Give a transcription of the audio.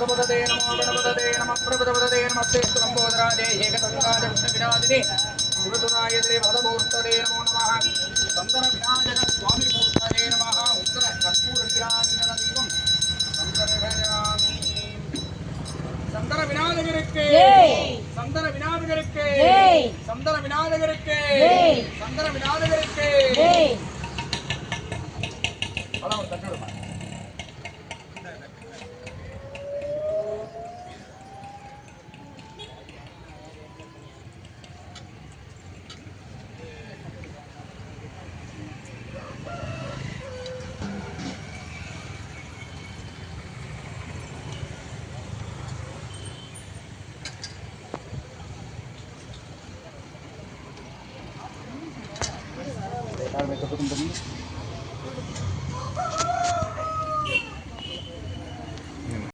மதபததே நமோ கணபததே நம பிரபதபததே நமஸ்தே ஸ்வம்போதராஜே ஏகதங்காஜ விநாதினே சிவதுராயதே மதமூர்த்ததே நமோ நமः சந்தன விநாயக சுவாமி மூர்த்ததே நமः உத்தர கற்பூர விராஜன தீபம் சந்தனகயாமி சந்தன விநாயகருக்கு சந்தன விநாயகருக்கு சந்தன விநாயகருக்கு சந்தன விநாயகருக்கு அதான் ஒரு यार मेकअप तो तुम करिए